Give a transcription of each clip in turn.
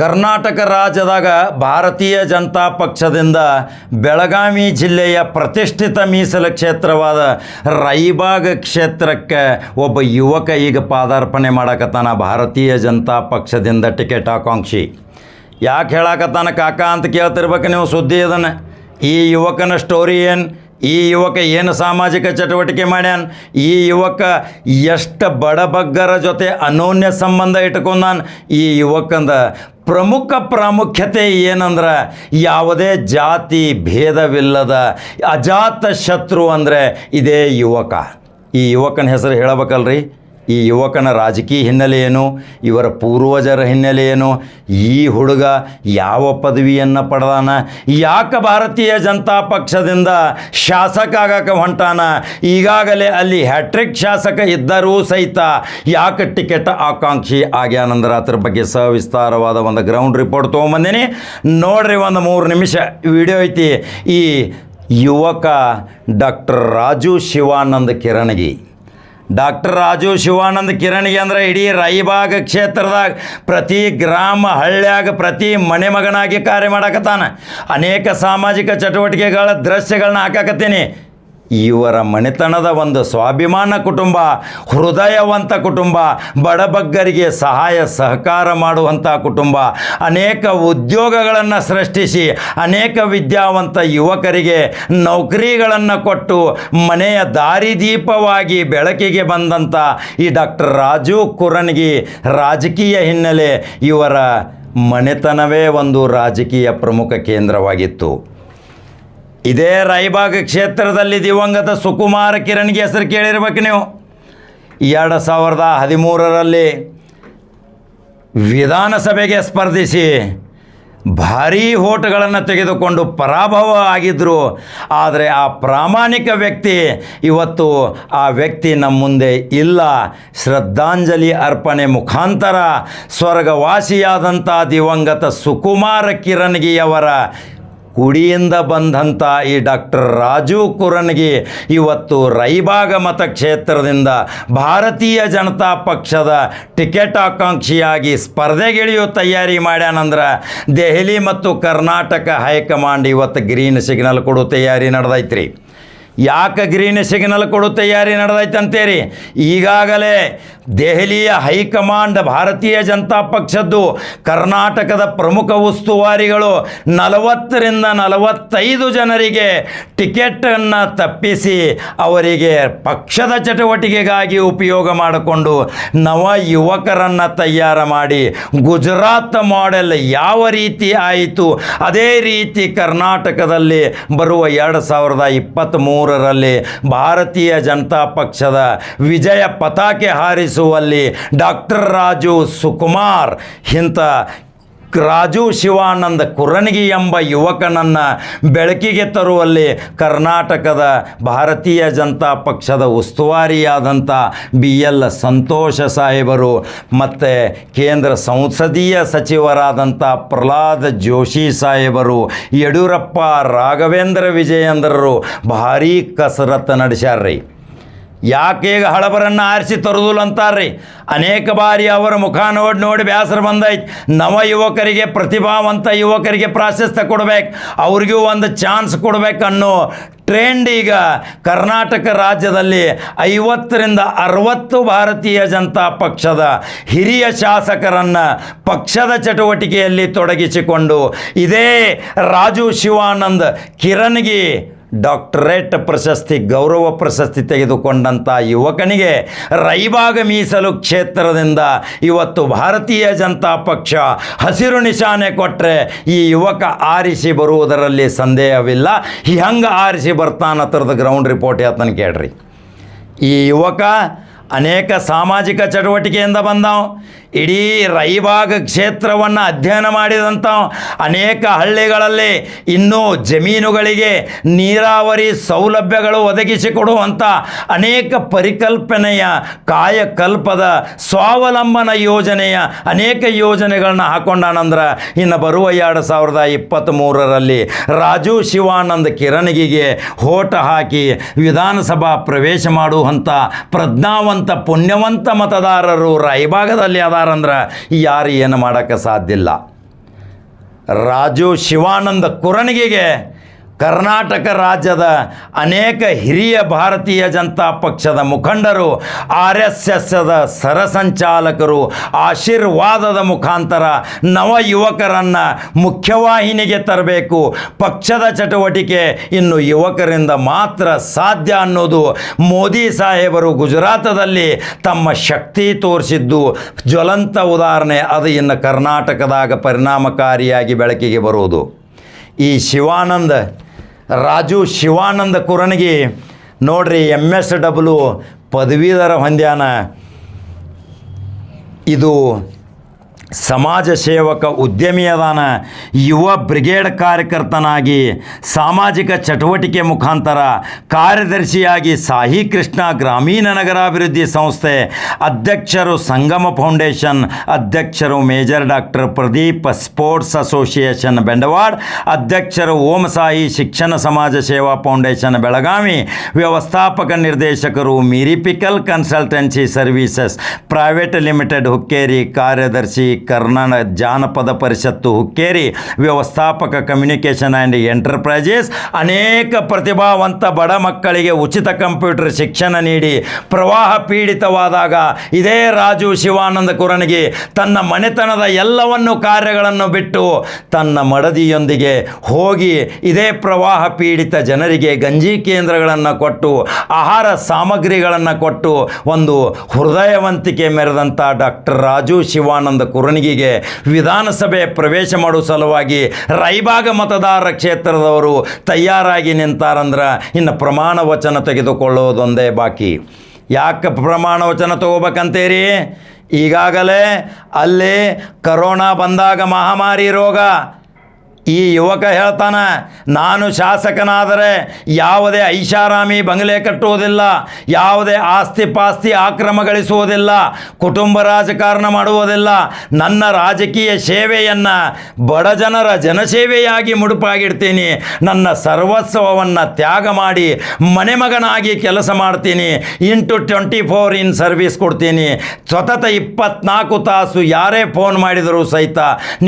ಕರ್ನಾಟಕ ರಾಜ್ಯದಾಗ ಭಾರತೀಯ ಜನತಾ ಪಕ್ಷದಿಂದ ಬೆಳಗಾವಿ ಜಿಲ್ಲೆಯ ಪ್ರತಿಷ್ಠಿತ ಮೀಸಲು ಕ್ಷೇತ್ರವಾದ ರೈಬಾಗ ಕ್ಷೇತ್ರಕ್ಕೆ ಒಬ್ಬ ಯುವಕ ಈಗ ಪಾದಾರ್ಪಣೆ ಮಾಡಕತ್ತಾನ ಭಾರತೀಯ ಜನತಾ ಪಕ್ಷದಿಂದ ಟಿಕೆಟ್ ಆಕಾಂಕ್ಷಿ. ಯಾಕೆ ಹೇಳಕತ್ತಾನ ಕಾಕ ಅಂತ ಕೇಳ್ತಿರ್ಬೇಕು ನೀವು ಸುದ್ದಿ ಅದನ್ನು ಈ ಯುವಕನ ಸ್ಟೋರಿ ಏನು? ಈ ಯುವಕ ಏನು ಸಾಮಾಜಿಕ ಚಟುವಟಿಕೆ ಮಾಡ್ಯಾನ? ಈ ಯುವಕ ಎಷ್ಟು ಬಡಬಗ್ಗರ ಜೊತೆ ಅನೋನ್ಯ ಸಂಬಂಧ ಇಟ್ಕೊಂಡಾನ? ಈ ಯುವಕಂದ ಪ್ರಮುಖ ಪ್ರಾಮುಖ್ಯತೆ ಏನಂದ್ರೆ ಯಾವುದೇ ಜಾತಿ ಭೇದವಿಲ್ಲದ ಅಜಾತ ಶತ್ರು ಅಂದರೆ ಇದೇ ಯುವಕ. ಈ ಯುವಕನ ಹೆಸರು ಹೇಳಬೇಕಲ್ರಿ? ಈ ಯುವಕನ ರಾಜಕೀಯ ಹಿನ್ನೆಲೆಯೇನು? ಇವರ ಪೂರ್ವಜರ ಹಿನ್ನೆಲೆಯೇನು? ಈ ಹುಡುಗ ಯಾವ ಪದವಿಯನ್ನು ಪಡೆದಾನ? ಯಾಕೆ ಭಾರತೀಯ ಜನತಾ ಪಕ್ಷದಿಂದ ಶಾಸಕ ಆಗಕ್ಕೆ ಹೊಂಟಾನ? ಈಗಾಗಲೇ ಅಲ್ಲಿ ಹ್ಯಾಟ್ರಿಕ್ ಶಾಸಕ ಇದ್ದರೂ ಸಹಿತ ಯಾಕೆ ಟಿಕೆಟ್ ಆಕಾಂಕ್ಷಿ ಆಗ್ಯಾನಂದ್ರೆ ಅದ್ರ ಬಗ್ಗೆ ಸವಿಸ್ತಾರವಾದ ಒಂದು ಗ್ರೌಂಡ್ ರಿಪೋರ್ಟ್ ತೊಗೊಂಬಂದೀನಿ. ನೋಡ್ರಿ ಒಂದು ಮೂರು ನಿಮಿಷ ವಿಡಿಯೋ ಐತಿ. ಈ ಯುವಕ ಡಾಕ್ಟರ್ ರಾಜು ಶಿವಾನಂದ ಕಿರಣಗಿ. ಡಾಕ್ಟರ್ ರಾಜು ಶಿವಾನಂದ ಕಿರಣಿಗೆ ಅಂದ್ರೆ ಇಡೀ ರಾಯಿಬಾಗ ಕ್ಷೇತ್ರದಾಗ ಪ್ರತಿ ಗ್ರಾಮ ಹಳ್ಳ್ಯಾಗ ಪ್ರತಿ ಮನೆ ಮಗನಾಗಿ ಕಾರ್ಯ ಮಾಡಕತ್ತಾನ. ಅನೇಕ ಸಾಮಾಜಿಕ ಚಟುವಟಿಕೆಗಳ ದೃಶ್ಯಗಳನ್ನ ಹಾಕಾಕತ್ತೀನಿ. ಇವರ ಮನೆತನದ ಒಂದು ಸ್ವಾಭಿಮಾನ ಕುಟುಂಬ, ಹೃದಯವಂತ ಕುಟುಂಬ, ಬಡಬಗ್ಗರಿಗೆ ಸಹಾಯ, ಸಹಕಾರ ಮಾಡುವಂಥ ಕುಟುಂಬ, ಅನೇಕ ಉದ್ಯೋಗಗಳನ್ನು ಸೃಷ್ಟಿಸಿ, ಅನೇಕ ವಿದ್ಯಾವಂತ ಯುವಕರಿಗೆ ನೌಕರಿಗಳನ್ನು ಕೊಟ್ಟು ಮನೆಯ ದಾರಿದೀಪವಾಗಿ ಬೆಳಕಿಗೆ ಬಂದಂಥ ಈ ಡಾಕ್ಟರ್ ರಾಜು ಕುರನ್ಗಿ ರಾಜಕೀಯ ಹಿನ್ನೆಲೆ ಇವರ ಮನೆತನವೇ ಒಂದು ರಾಜಕೀಯ ಪ್ರಮುಖ ಕೇಂದ್ರವಾಗಿತ್ತು. ಇದೇ ರಾಯಬಾಗ್ ಕ್ಷೇತ್ರದಲ್ಲಿ ದಿವಂಗತ ಸುಕುಮಾರ ಕಿರಣ್ಗೆ ಹೆಸರು ಕೇಳಿರ್ಬೇಕು ನೀವು. ಎರಡು ಸಾವಿರದ ಹದಿಮೂರರಲ್ಲಿ ವಿಧಾನಸಭೆಗೆ ಸ್ಪರ್ಧಿಸಿ ಭಾರೀ ಓಟುಗಳನ್ನು ತೆಗೆದುಕೊಂಡು ಪರಾಭವ ಆಗಿದ್ದರು ಆದರೆ ಆ ಪ್ರಾಮಾಣಿಕ ವ್ಯಕ್ತಿ ಇವತ್ತು ಆ ವ್ಯಕ್ತಿ ನಮ್ಮ ಮುಂದೆ ಇಲ್ಲ. ಶ್ರದ್ಧಾಂಜಲಿ ಅರ್ಪಣೆ ಮುಖಾಂತರ ಸ್ವರ್ಗವಾಸಿಯಾದಂಥ ದಿವಂಗತ ಸುಕುಮಾರ ಕಿರಣ್ಗಿಯವರ ಕುಡಿಯಿಂದ ಬಂದಂಥ ಈ ಡಾಕ್ಟರ್ ರಾಜು ಕುರನ್ಗೆ ಇವತ್ತು ರೈಬಾಗ ಮತಕ್ಷೇತ್ರದಿಂದ ಭಾರತೀಯ ಜನತಾ ಪಕ್ಷದ ಟಿಕೆಟ್ ಆಕಾಂಕ್ಷಿಯಾಗಿ ಸ್ಪರ್ಧೆಗಿಳಿಯೋ ತಯಾರಿ ಮಾಡ್ಯಾನಂದ್ರೆ ದೆಹಲಿ ಮತ್ತು ಕರ್ನಾಟಕ ಹೈಕಮಾಂಡ್ ಇವತ್ತು ಗ್ರೀನ್ ಸಿಗ್ನಲ್ ಕೊಡೋ ತಯಾರಿ ನಡೆದೈತ್ರಿ. ಯಾಕೆ ಗ್ರೀನ್ ಸಿಗ್ನಲ್ ಕೊಡೋ ತಯಾರಿ ನಡೆದೈತೆ ಅಂತೇರಿ ಈಗಾಗಲೇ ದೆಹಲಿಯ ಹೈಕಮಾಂಡ್ ಭಾರತೀಯ ಜನತಾ ಪಕ್ಷದ್ದು ಕರ್ನಾಟಕದ ಪ್ರಮುಖ ಉಸ್ತುವಾರಿಗಳು ನಲವತ್ತರಿಂದ ನಲವತ್ತೈದು ಜನರಿಗೆ ಟಿಕೆಟನ್ನು ತಪ್ಪಿಸಿ ಅವರಿಗೆ ಪಕ್ಷದ ಚಟುವಟಿಕೆಗಾಗಿ ಉಪಯೋಗ ಮಾಡಿಕೊಂಡು ನವ ಯುವಕರನ್ನು ತಯಾರು ಮಾಡಿ ಗುಜರಾತ್ ಮಾಡೆಲ್ ಯಾವ ರೀತಿ ಆಯಿತು, ಅದೇ ರೀತಿ ಕರ್ನಾಟಕದಲ್ಲಿ ಬರುವ ಎರಡು ಸಾವಿರದ ಇಪ್ಪತ್ತ್ಮೂರರಲ್ಲಿ ಭಾರತೀಯ ಜನತಾ ಪಕ್ಷದ ವಿಜಯ ಪತಾಕೆ ಹಾರಿಸುವಲ್ಲಿ ಡಾಕ್ಟರ್ ರಾಜು ಸುಕುಮಾರ್ ಇಂಥ ರಾಜು ಶಿವಾನಂದ ಕುರಣಿಗಿ ಎಂಬ ಯುವಕನನ್ನು ಬೆಳಕಿಗೆ ತರುವಲ್ಲಿ ಕರ್ನಾಟಕದ ಭಾರತೀಯ ಜನತಾ ಪಕ್ಷದ ಉಸ್ತುವಾರಿಯಾದಂಥ ಬಿ ಎಲ್ ಸಂತೋಷ ಸಾಹೇಬರು ಮತ್ತು ಕೇಂದ್ರ ಸಂಸದೀಯ ಸಚಿವರಾದಂಥ ಪ್ರಹ್ಲಾದ್ ಜೋಶಿ ಸಾಹೇಬರು, ಯಡಿಯೂರಪ್ಪ, ರಾಘವೇಂದ್ರ ವಿಜಯೇಂದ್ರರು ಭಾರೀ ಕಸರತ್ತು ನಡೆಸ್ಯಾರ್ರಿ. ಯಾಕೆ ಈಗ ಹಳಬರನ್ನು ಆರಿಸಿ ತರುದಿಲ್ಲ ಅಂತಾರ್ರಿ? ಅನೇಕ ಬಾರಿ ಅವರ ಮುಖ ನೋಡಿ ನೋಡಿ ಬೇಸರ ಬಂದೈತೆ. ನವ ಯುವಕರಿಗೆ ಪ್ರತಿಭಾವಂತ ಯುವಕರಿಗೆ ಪ್ರಾಶಸ್ತ್ಯ ಕೊಡಬೇಕು. ಅವ್ರಿಗೂ ಒಂದು ಚಾನ್ಸ್ ಕೊಡ್ಬೇಕು ಅನ್ನೋ ಟ್ರೆಂಡ್ ಈಗ ಕರ್ನಾಟಕ ರಾಜ್ಯದಲ್ಲಿ ಐವತ್ತರಿಂದ ಅರವತ್ತು ಭಾರತೀಯ ಜನತಾ ಪಕ್ಷದ ಹಿರಿಯ ಶಾಸಕರನ್ನು ಪಕ್ಷದ ಚಟುವಟಿಕೆಯಲ್ಲಿ ತೊಡಗಿಸಿಕೊಂಡು ಇದೇ ರಾಜು ಶಿವಾನಂದ್ ಕಿರಣ್ಗಿ ಡಾಕ್ಟರೇಟ್ ಪ್ರಶಸ್ತಿ, ಗೌರವ ಪ್ರಶಸ್ತಿ ತೆಗೆದುಕೊಂಡಂಥ ಯುವಕನಿಗೆ ರೈಬಾಗ ಮೀಸಲು ಕ್ಷೇತ್ರದಿಂದ ಇವತ್ತು ಭಾರತೀಯ ಜನತಾ ಪಕ್ಷ ಹಸಿರು ನಿಶಾನೆ ಕೊಟ್ಟರೆ ಈ ಯುವಕ ಆರಿಸಿ ಬರುವುದರಲ್ಲಿ ಸಂದೇಹವಿಲ್ಲ. ಹೆಂಗೆ ಆರಿಸಿ ಬರ್ತಾನ ಥರದ ಗ್ರೌಂಡ್ ರಿಪೋರ್ಟ್ ಯಾತನ ಕೇಳ್ರಿ. ಈ ಯುವಕ ಅನೇಕ ಸಾಮಾಜಿಕ ಚಟುವಟಿಕೆಯಿಂದ ಬಂದವು. ಇಡೀ ರೈಬಾಗ ಕ್ಷೇತ್ರವನ್ನು ಅಧ್ಯಯನ ಮಾಡಿದಂಥ ಅನೇಕ ಹಳ್ಳಿಗಳಲ್ಲಿ ಇನ್ನೂ ಜಮೀನುಗಳಿಗೆ ನೀರಾವರಿ ಸೌಲಭ್ಯಗಳು ಒದಗಿಸಿಕೊಡುವಂಥ ಅನೇಕ ಪರಿಕಲ್ಪನೆಯ ಕಾಯಕಲ್ಪದ ಸ್ವಾವಲಂಬನ ಯೋಜನೆಯ ಅನೇಕ ಯೋಜನೆಗಳನ್ನ ಹಾಕೊಂಡಾನಂದ್ರೆ ಇನ್ನು ಬರುವ ಎರಡು ಸಾವಿರದ ಇಪ್ಪತ್ತ್ಮೂರರಲ್ಲಿ ರಾಜು ಶಿವಾನಂದ್ ಕಿರಣಿಗೆ ಹೋಟ ಹಾಕಿ ವಿಧಾನಸಭಾ ಪ್ರವೇಶ ಮಾಡುವಂಥ ಪ್ರಜ್ಞಾವಂತ ಪುಣ್ಯವಂತ ಮತದಾರರು ರಾಯಭಾಗದಲ್ಲಿ ಅದಾರಂದ್ರೆ ಯಾರು ಏನು ಮಾಡೋಕ್ಕೆ ಸಾಧ್ಯ ಇಲ್ಲ. ರಾಜು ಶಿವಾನಂದ ಕುರಣಿಗೆಗೆ ಕರ್ನಾಟಕ ರಾಜ್ಯದ ಅನೇಕ ಹಿರಿಯ ಭಾರತೀಯ ಜನತಾ ಪಕ್ಷದ ಮುಖಂಡರು ಆರ್ ಎಸ್ ಎಸ್ದ ಸರಸಂಚಾಲಕರು, ಆಶೀರ್ವಾದದ ಮುಖಾಂತರ ನವ ಯುವಕರನ್ನು ಮುಖ್ಯವಾಹಿನಿಗೆ ತರಬೇಕು. ಪಕ್ಷದ ಚಟುವಟಿಕೆ ಇನ್ನು ಯುವಕರಿಂದ ಮಾತ್ರ ಸಾಧ್ಯ ಅನ್ನೋದು ಮೋದಿ ಸಾಹೇಬರು ಗುಜರಾತದಲ್ಲಿ ತಮ್ಮ ಶಕ್ತಿ ತೋರಿಸಿದ್ದು. ಜ್ವಲಂತ ಉದಾಹರಣೆ, ಅದು ಇನ್ನು ಕರ್ನಾಟಕದಾಗ ಪರಿಣಾಮಕಾರಿಯಾಗಿ ಬೆಳಕಿಗೆ ಬರುವುದು ಈ ಶಿವಾನಂದ ರಾಜು ಶಿವಾನಂದ ಕುರಣಿಗೆ ನೋಡ್ರಿ ಎಂ ಎಸ್ ಡಬ್ಲ್ಯೂ ಪದವೀಧರ ಹೊಂದ್ಯಾನ. ಇದು ಸಮಾಜ ಸೇವಕ ಉದ್ಯಮಿ ಅದಾನ ಯುವ ಬ್ರಿಗೇಡ್ ಕಾರ್ಯಕರ್ತನಾಗಿ, ಸಾಮಾಜಿಕ ಚಟುವಟಿಕೆ ಮುಖಾಂತರ ಕಾರ್ಯದರ್ಶಿಯಾಗಿ ಸಾಹಿ ಕೃಷ್ಣ ಗ್ರಾಮೀಣ ನಗರಾಭಿವೃದ್ಧಿ ಸಂಸ್ಥೆ ಅಧ್ಯಕ್ಷರು ಸಂಗಮ ಫೌಂಡೇಶನ್, ಅಧ್ಯಕ್ಷರು major doctor Pradeep sports association Bendawad, ಅಧ್ಯಕ್ಷರು ಓಂ ಸಾಯಿ ಶಿಕ್ಷಣ ಸಮಾಜ ಸೇವಾ ಫೌಂಡೇಶನ್ ಬೆಳಗಾವಿ, ವ್ಯವಸ್ಥಾಪಕ ನಿರ್ದೇಶಕರು ಮಿರಿಪಿಕಲ್ consultancy services, private limited Hukkeri ಕಾರ್ಯದರ್ಶಿ ಕರ್ನಾಟಕ ಜಾನಪದ ಪರಿಷತ್ತು ಹುಕ್ಕೇರಿ, ವ್ಯವಸ್ಥಾಪಕ ಕಮ್ಯುನಿಕೇಷನ್ ಆ್ಯಂಡ್ ಎಂಟರ್ಪ್ರೈಸಸ್ ಅನೇಕ ಪ್ರತಿಭಾವಂತ ಬಡ ಮಕ್ಕಳಿಗೆ ಉಚಿತ ಕಂಪ್ಯೂಟರ್ ಶಿಕ್ಷಣ ನೀಡಿ ಪ್ರವಾಹ ಪೀಡಿತವಾದಾಗ ಇದೇ ರಾಜು ಶಿವಾನಂದ ಕುರಣಿಗೆ ತನ್ನ ಮನೆತನದ ಎಲ್ಲವನ್ನು ಕಾರ್ಯಗಳನ್ನು ಬಿಟ್ಟು ತನ್ನ ಮಡದಿಯೊಂದಿಗೆ ಹೋಗಿ ಇದೇ ಪ್ರವಾಹ ಪೀಡಿತ ಜನರಿಗೆ ಗಂಜಿ ಕೇಂದ್ರಗಳನ್ನು ಕೊಟ್ಟು, ಆಹಾರ ಸಾಮಗ್ರಿಗಳನ್ನು ಕೊಟ್ಟು ಒಂದು ಹೃದಯವಂತಿಕೆ ಮೆರೆದಂಥ ಡಾಕ್ಟರ್ ರಾಜು ಶಿವಾನಂದ ಕುರಣಿಗೆ ವಿಧಾನಸಭೆ ಪ್ರವೇಶ ಮಾಡುವ ಸಲುವಾಗಿ ರೈಬಾಗ ಮತದಾರ ಕ್ಷೇತ್ರದವರು ತಯಾರಾಗಿ ನಿಂತಾರಂದ್ರೆ ಇನ್ನು ಪ್ರಮಾಣ ವಚನ ತೆಗೆದುಕೊಳ್ಳುವುದೊಂದೇ ಬಾಕಿ. ಯಾಕೆ ಪ್ರಮಾಣ ವಚನ ತಗೋಬೇಕಂತೀರಿ? ಈಗಾಗಲೇ ಅಲ್ಲಿ ಕರೋನಾ ಬಂದಾಗ ಮಹಾಮಾರಿ ರೋಗ ಈ ಯುವಕ ಹೇಳ್ತಾನೆ, ನಾನು ಶಾಸಕನಾದರೆ ಯಾವುದೇ ಐಷಾರಾಮಿ ಬಂಗಲೆ ಕಟ್ಟುವುದಿಲ್ಲ, ಯಾವುದೇ ಆಸ್ತಿ ಪಾಸ್ತಿ ಆಕ್ರಮ ಗಳಿಸುವುದಿಲ್ಲ, ಕುಟುಂಬ ರಾಜಕಾರಣ ಮಾಡುವುದಿಲ್ಲ. ನನ್ನ ರಾಜಕೀಯ ಸೇವೆಯನ್ನು ಬಡ ಜನರ ಜನಸೇವೆಯಾಗಿ ಮುಡುಪಾಗಿಡ್ತೀನಿ. ನನ್ನ ಸರ್ವಸ್ವವನ್ನು ತ್ಯಾಗ ಮಾಡಿ ಮನೆಮಗನಾಗಿ ಕೆಲಸ ಮಾಡ್ತೀನಿ. Into twenty four in service ಕೊಡ್ತೀನಿ. ಸತತ ಇಪ್ಪತ್ನಾಲ್ಕು ತಾಸು ಯಾರೇ ಫೋನ್ ಮಾಡಿದರೂ ಸಹಿತ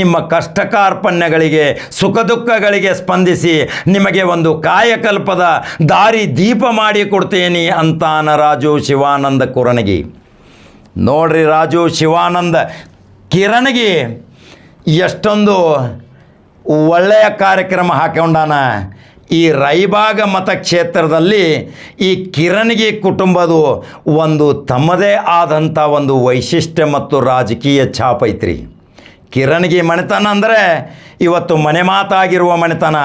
ನಿಮ್ಮ ಕಷ್ಟ ಕಾರ್ಪಣ್ಯಗಳಿಗೆ ಸುಖ ದುಃಖಗಳಿಗೆ ಸ್ಪಂದಿಸಿ ನಿಮಗೆ ಒಂದು ಕಾಯಕಲ್ಪದ ದಾರಿ ದೀಪ ಮಾಡಿ ಕೊಡ್ತೇನೆ ಅಂತಾನ ರಾಜು ಶಿವಾನಂದ ಕುರಣಗಿ ನೋಡ್ರಿ ರಾಜು ಶಿವಾನಂದ ಕಿರಣಗಿ ಎಷ್ಟೊಂದು ಒಳ್ಳೆಯ ಕಾರ್ಯಕ್ರಮ ಹಾಕೊಂಡಾನ ಈ ರೈಬಾಗ ಮತಕ್ಷೇತ್ರದಲ್ಲಿ ಈ ಕಿರಣಗಿ ಕುಟುಂಬದು ಒಂದು ತಮ್ಮದೇ ಆದಂಥ ಒಂದು ವೈಶಿಷ್ಟ್ಯ ಮತ್ತು ರಾಜಕೀಯ ಛಾಪೈತ್ರಿ. ಕಿರಣಗಿ ಮನೆತನ ಅಂದರೆ ಇವತ್ತು ಮನೆ ಮಾತಾಗಿರುವ ಮನೆತನ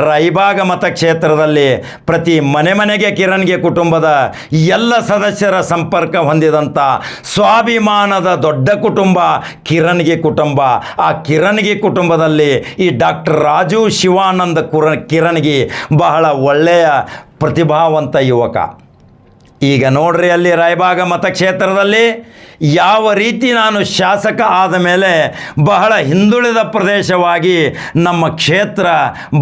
ರೈಬಾಗ ಮತಕ್ಷೇತ್ರದಲ್ಲಿ ಪ್ರತಿ ಮನೆ ಮನೆಗೆ ಕಿರಣ್ಗೆ ಕುಟುಂಬದ ಎಲ್ಲ ಸದಸ್ಯರ ಸಂಪರ್ಕ ಹೊಂದಿದಂಥ ಸ್ವಾಭಿಮಾನದ ದೊಡ್ಡ ಕುಟುಂಬ ಕಿರಣ್ಗೆ ಕುಟುಂಬ. ಆ ಕಿರಣ್ಗೆ ಕುಟುಂಬದಲ್ಲಿ ಈ ಡಾಕ್ಟರ್ ರಾಜು ಶಿವಾನಂದ ಕುರ ಕಿರಣ್ಗೆ ಬಹಳ ಒಳ್ಳೆಯ ಪ್ರತಿಭಾವಂತ ಯುವಕ. ಈಗ ನೋಡ್ರಿ ಅಲ್ಲಿ ರಾಯಬಾಗ ಮತಕ್ಷೇತ್ರದಲ್ಲಿ ಯಾವ ರೀತಿ ನಾನು ಶಾಸಕ ಆದ ಮೇಲೆ ಬಹಳ ಹಿಂದುಳಿದ ಪ್ರದೇಶವಾಗಿ ನಮ್ಮ ಕ್ಷೇತ್ರ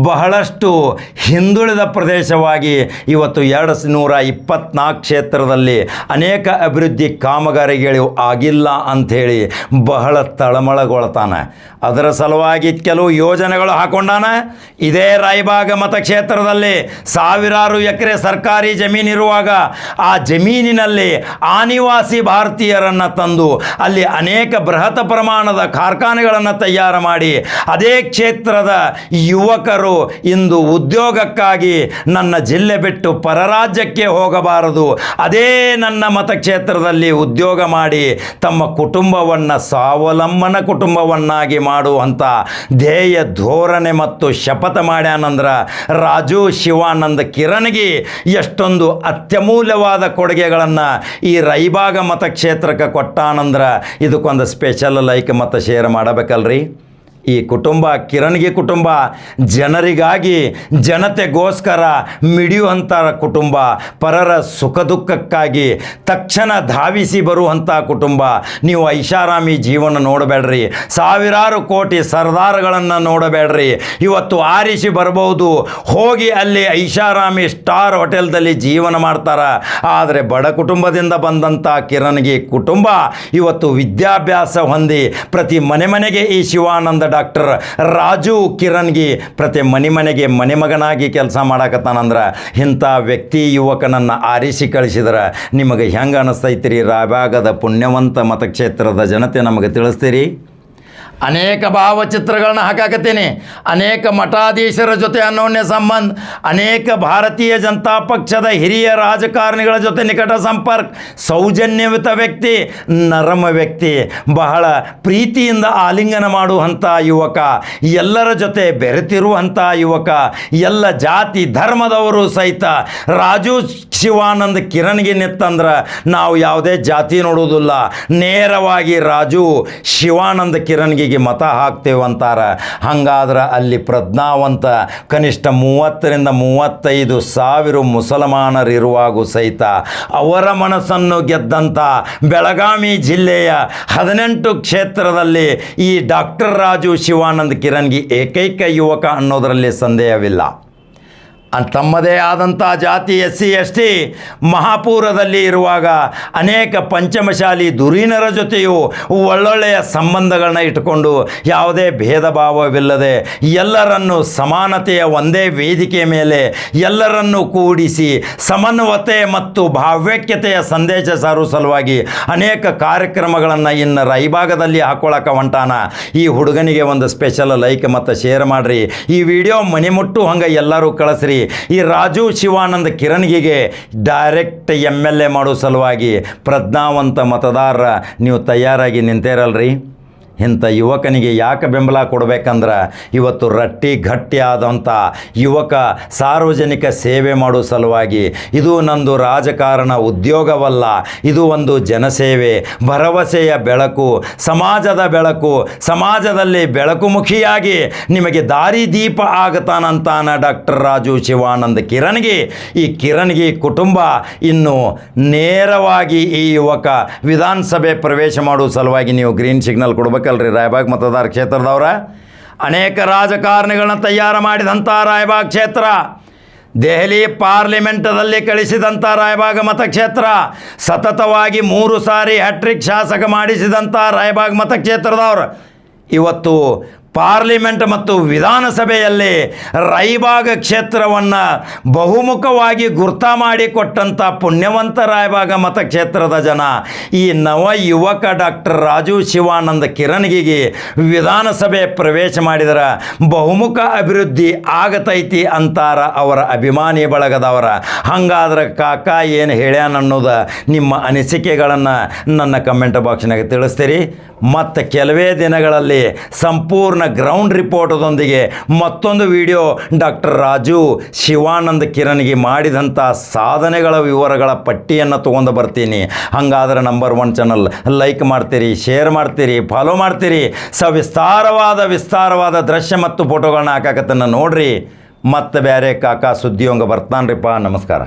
ಬಹಳಷ್ಟು ಹಿಂದುಳಿದ ಪ್ರದೇಶವಾಗಿ ಇವತ್ತು ಎರಡು ನೂರ ಇಪ್ಪತ್ನಾಲ್ಕು ಕ್ಷೇತ್ರದಲ್ಲಿ ಅನೇಕ ಅಭಿವೃದ್ಧಿ ಕಾಮಗಾರಿಗಳು ಆಗಿಲ್ಲ ಅಂಥೇಳಿ ಬಹಳ ತಳಮಳಗೊಳ್ತಾನೆ. ಅದರ ಸಲುವಾಗಿ ಕೆಲವು ಯೋಜನೆಗಳು ಹಾಕೊಂಡಾನ. ಇದೇ ರಾಯಬಾಗ ಮತಕ್ಷೇತ್ರದಲ್ಲಿ ಸಾವಿರಾರು ಎಕರೆ ಸರ್ಕಾರಿ ಜಮೀನಿರುವಾಗ ಆ ಜಮೀನಿನಲ್ಲಿ ಆನಿವಾಸಿ ಭಾರತೀಯರನ್ನು ತಂದು ಅಲ್ಲಿ ಅನೇಕ ಬೃಹತ್ ಪ್ರಮಾಣದ ಕಾರ್ಖಾನೆಗಳನ್ನು ತಯಾರು ಮಾಡಿ, ಅದೇ ಕ್ಷೇತ್ರದ ಯುವಕರು ಇಂದು ಉದ್ಯೋಗಕ್ಕಾಗಿ ನನ್ನ ಜಿಲ್ಲೆ ಬಿಟ್ಟು ಪರರಾಜ್ಯಕ್ಕೆ ಹೋಗಬಾರದು. ಅದೇ ನನ್ನ ಮತಕ್ಷೇತ್ರದಲ್ಲಿ ಉದ್ಯೋಗ ಮಾಡಿ ತಮ್ಮ ಕುಟುಂಬವನ್ನು ಸ್ವಾವಲಂಬನ ಕುಟುಂಬವನ್ನಾಗಿ ಮಾಡುವಂಥ ಧ್ಯೇಯ ಧೋರಣೆ ಮತ್ತು ಶಪಥ ಮಾಡ್ಯಾನಂದ್ರ ರಾಜು ಶಿವಾನಂದ ಕಿರಣ್ಗೆ ಎಷ್ಟೊಂದು ಅತ್ಯಮೂಲ್ಯವಾದ ಕೊಡುಗೆಗಳನ್ನು ಈ ರೈಬಾಗ ಮತಕ್ಷೇತ್ರಕ್ಕೆ ಕೊಟ್ಟಾನಂದ್ರೆ ಇದಕ್ಕೊಂದು ಸ್ಪೆಷಲ್ ಲೈಕ್ ಮತ್ತು ಶೇರ್ ಮಾಡಬೇಕಲ್ರಿ? ಈ ಕುಟುಂಬ ಕಿರಣ್ಗೆ ಕುಟುಂಬ, ಜನರಿಗಾಗಿ ಜನತೆಗೋಸ್ಕರ ಮಿಡಿಯುವಂಥ ಕುಟುಂಬ, ಪರರ ಸುಖ ದುಃಖಕ್ಕಾಗಿ ತಕ್ಷಣ ಧಾವಿಸಿ ಬರುವಂಥ ಕುಟುಂಬ. ನೀವು ಐಷಾರಾಮಿ ಜೀವನ ನೋಡಬೇಡ್ರಿ. ಸಾವಿರಾರು ಕೋಟಿ ಸರ್ದಾರ್ಗಳನ್ನು ನೋಡಬೇಡ್ರಿ. ಇವತ್ತು ಆರಿಸಿ ಬರಬಹುದು ಹೋಗಿ ಅಲ್ಲಿ ಐಷಾರಾಮಿ ಸ್ಟಾರ್ ಹೋಟೆಲ್ದಲ್ಲಿ ಜೀವನ ಮಾಡ್ತಾರ. ಆದರೆ ಬಡ ಕುಟುಂಬದಿಂದ ಬಂದಂಥ ಕಿರಣ್ಗೆ ಕುಟುಂಬ ಇವತ್ತು ವಿದ್ಯಾಭ್ಯಾಸ ಹೊಂದಿ ಪ್ರತಿ ಮನೆ ಮನೆಗೆ ಈ ಶಿವಾನಂದ ಡಾಕ್ಟರ್ ರಾಜು ಕಿರಣ್ಗೆ ಪ್ರತಿ ಮನೆ ಮನೆಗೆ ಮನೆ ಮಗನಾಗಿ ಕೆಲಸ ಮಾಡಾಕತ್ತಾನಂದ್ರೆ ಇಂಥ ವ್ಯಕ್ತಿ ಯುವಕನನ್ನು ಆರಿಸಿ ಕಳಿಸಿದ್ರೆ. ನಿಮಗೆ ಹೆಂಗೆ ರೀ ರಾಯಬಾಗದ ಪುಣ್ಯವಂತ ಮತಕ್ಷೇತ್ರದ ಜನತೆ ನಮಗೆ ತಿಳಿಸ್ತೀರಿ? ಅನೇಕ ಭಾವಚಿತ್ರಗಳನ್ನ ಹಾಕಾಕತ್ತೇನೆ. ಅನೇಕ ಮಠಾಧೀಶರ ಜೊತೆ ಅನ್ಯೋನ್ಯ ಸಂಬಂಧ, ಅನೇಕ ಭಾರತೀಯ ಜನತಾ ಪಕ್ಷದ ಹಿರಿಯ ರಾಜಕಾರಣಿಗಳ ಜೊತೆ ನಿಕಟ ಸಂಪರ್ಕ ಸೌಜನ್ಯಯುತ ವ್ಯಕ್ತಿ, ನರಮ ವ್ಯಕ್ತಿ, ಬಹಳ ಪ್ರೀತಿಯಿಂದ ಆಲಿಂಗನ ಮಾಡುವಂಥ ಯುವಕ, ಎಲ್ಲರ ಜೊತೆ ಬೆರೆತಿರುವಂಥ ಯುವಕ, ಎಲ್ಲ ಜಾತಿ ಧರ್ಮದವರು ಸಹಿತ ರಾಜು ಶಿವಾನಂದ್ ಕಿರಣ್ಗೆ ನಿತ್ತಂದ್ರೆ ನಾವು ಯಾವುದೇ ಜಾತಿ ನೋಡುವುದಿಲ್ಲ. ನೇರವಾಗಿ ರಾಜು ಶಿವಾನಂದ ಕಿರಣ್ಗಿಗೆ ಮತ ಹಾಕ್ತೇವಂತಾರೆ ಹಂಗಾದ್ರೆ ಅಲ್ಲಿ ಪ್ರಜ್ಞಾವಂತ ಕನಿಷ್ಠ ಮೂವತ್ತರಿಂದ ಮೂವತ್ತೈದು ಸಾವಿರ ಮುಸಲ್ಮಾನರಿರುವಾಗೂ ಸಹಿತ ಅವರ ಮನಸ್ಸನ್ನು ಗೆದ್ದಂಥ ಬೆಳಗಾವಿ ಜಿಲ್ಲೆಯ ಹದಿನೆಂಟು ಕ್ಷೇತ್ರದಲ್ಲಿ ಈ ಡಾಕ್ಟರ್ ರಾಜು ಶಿವಾನಂದ್ ಕಿರಣ್ಗೆ ಏಕೈಕ ಯುವಕ ಅನ್ನೋದರಲ್ಲಿ ಸಂದೇಹವಿಲ್ಲ. ತಮ್ಮದೇ ಆದಂಥ ಜಾತಿ ಎಸ್ ಸಿ ಎಸ್ ಟಿ ಮಹಾಪೂರದಲ್ಲಿ ಇರುವಾಗ ಅನೇಕ ಪಂಚಮಶಾಲಿ ದುರೀನರ ಜೊತೆಯೂ ಒಳ್ಳೊಳ್ಳೆಯ ಸಂಬಂಧಗಳನ್ನ ಇಟ್ಟುಕೊಂಡು ಯಾವುದೇ ಭೇದ ಭಾವವಿಲ್ಲದೆ ಎಲ್ಲರನ್ನು ಸಮಾನತೆಯ ಒಂದೇ ವೇದಿಕೆ ಮೇಲೆ ಎಲ್ಲರನ್ನು ಕೂಡಿಸಿ ಸಮನ್ವತೆ ಮತ್ತು ಭಾವ್ಯಕ್ಯತೆಯ ಸಂದೇಶ ಸಾರುವ ಸಲುವಾಗಿ ಅನೇಕ ಕಾರ್ಯಕ್ರಮಗಳನ್ನು ಇನ್ನು ರೈಭಾಗದಲ್ಲಿ ಹಾಕೊಳ್ಳೋಕೆ ಹೊಂಟಾನ. ಈ ಹುಡುಗನಿಗೆ ಒಂದು ಸ್ಪೆಷಲ್ ಲೈಕ್ ಮತ್ತು ಶೇರ್ ಮಾಡಿರಿ. ಈ ವಿಡಿಯೋ ಮನೆ ಮುಟ್ಟು ಹಂಗೆ ಎಲ್ಲರೂ ಕಳಿಸ್ರಿ. ಈ ರಾಜು ಶಿವಾನಂದ ಕಿರಣ್ಗಿಗೆ ಡೈರೆಕ್ಟ್ ಎಂ ಎಲ್ ಎ ಮಾಡೋ ಸಲುವಾಗಿ ಪ್ರಜ್ಞಾವಂತ ಮತದಾರರ, ನೀವು ತಯಾರಾಗಿ ನಿಂತೇರಲ್ರಿ? ಇಂಥ ಯುವಕನಿಗೆ ಯಾಕೆ ಬೆಂಬಲ ಕೊಡಬೇಕಂದ್ರೆ ಇವತ್ತು ರಟ್ಟಿ ಆದಂಥ ಯುವಕ ಸಾರ್ವಜನಿಕ ಸೇವೆ ಮಾಡೋ ಸಲುವಾಗಿ ಇದು ನಂದು ರಾಜಕಾರಣ ಉದ್ಯೋಗವಲ್ಲ, ಇದು ಒಂದು ಜನಸೇವೆ. ಭರವಸೆಯ ಬೆಳಕು, ಸಮಾಜದ ಬೆಳಕು, ಸಮಾಜದಲ್ಲಿ ಬೆಳಕುಮುಖಿಯಾಗಿ ನಿಮಗೆ ದಾರಿ ದೀಪ ಆಗತಾನಂತಾನ ಡಾಕ್ಟರ್ ರಾಜು ಶಿವಾನಂದ ಕಿರಣ್ಗೆ. ಈ ಕಿರಣ್ಗೆ ಕುಟುಂಬ ಇನ್ನು ನೇರವಾಗಿ ಈ ಯುವಕ ವಿಧಾನಸಭೆ ಪ್ರವೇಶ ಮಾಡುವ ಸಲುವಾಗಿ ನೀವು ಗ್ರೀನ್ ಸಿಗ್ನಲ್ ಕೊಡ್ಬೇಕಲ್ರಿ ರಾಯಬಾಗ್ ಮತದಾರ ಕ್ಷೇತ್ರದವರ? ಅನೇಕ ರಾಜಕಾರಣಿಗಳನ್ನ ತಯಾರು ಮಾಡಿದಂಥ ರಾಯಬಾಗ್ ಕ್ಷೇತ್ರ. ದೆಹಲಿ ಪಾರ್ಲಿಮೆಂಟದಲ್ಲಿ ಕಳಿಸಿದಂಥ ರಾಯಬಾಗ ಮತಕ್ಷೇತ್ರ ಸತತವಾಗಿ ಮೂರು ಸಾರಿ ಹ್ಯಾಟ್ರಿಕ್ ಶಾಸಕ ಮಾಡಿಸಿದಂಥ ರಾಯಬಾಗ್ ಮತಕ್ಷೇತ್ರದವರು ಇವತ್ತು ಪಾರ್ಲಿಮೆಂಟ್ ಮತ್ತು ವಿಧಾನಸಭೆಯಲ್ಲಿ ರಾಯಬಾಗ ಕ್ಷೇತ್ರವನ್ನು ಬಹುಮುಖವಾಗಿ ಗುರ್ತ ಮಾಡಿಕೊಟ್ಟಂಥ ಪುಣ್ಯವಂತ ರಾಯಬಾಗ ಮತಕ್ಷೇತ್ರದ ಜನ ಈ ನವ ಯುವಕ ಡಾಕ್ಟರ್ ರಾಜು ಶಿವಾನಂದ ಕಿರಣ್ಗಿಗೆ ವಿಧಾನಸಭೆ ಪ್ರವೇಶ ಮಾಡಿದರೆ ಬಹುಮುಖ ಅಭಿವೃದ್ಧಿ ಆಗತೈತಿ ಅಂತಾರ ಅವರ ಅಭಿಮಾನಿ ಬಳಗದವರ. ಹಂಗಾದ್ರೆ ಕಾಕ ಏನು ಹೇಳ್ಯಾನ ಅನ್ನೋದು ನಿಮ್ಮ ಅನಿಸಿಕೆಗಳನ್ನು ನನ್ನ ಕಮೆಂಟ್ ಬಾಕ್ಸ್ನಾಗ ತಿಳಿಸ್ತೀರಿ. ಮತ್ತು ಕೆಲವೇ ದಿನಗಳಲ್ಲಿ ಸಂಪೂರ್ಣ ಗ್ರೌಂಡ್ ರಿಪೋರ್ಟದೊಂದಿಗೆ ಮತ್ತೊಂದು ವಿಡಿಯೋ ಡಾಕ್ಟರ್ ರಾಜು ಶಿವಾನಂದ ಕಿರಣ್ಗೆ ಮಾಡಿದಂಥ ಸಾಧನೆಗಳ ವಿವರಗಳ ಪಟ್ಟಿಯನ್ನು ತೊಗೊಂಡು ಬರ್ತೀನಿ. ಹಾಗಾದ್ರೆ ನಂಬರ್ ಒನ್ ಚಾನಲ್ ಲೈಕ್ ಮಾಡ್ತೀರಿ ಶೇರ್ ಮಾಡ್ತೀರಿ ಫಾಲೋ ಮಾಡ್ತೀರಿ. ಸವಿಸ್ತಾರವಾದ, ವಿಸ್ತಾರವಾದ ದೃಶ್ಯ ಮತ್ತು ಫೋಟೋಗಳನ್ನ ಹಾಕಾಕತ್ತನ್ನು ನೋಡ್ರಿ. ಮತ್ತೆ ಬೇರೆ ಕಾಕ ಸುದ್ದಿಯೊಂಗ ಬರ್ತಾನ್ರಿಪ್ಪ. ನಮಸ್ಕಾರ.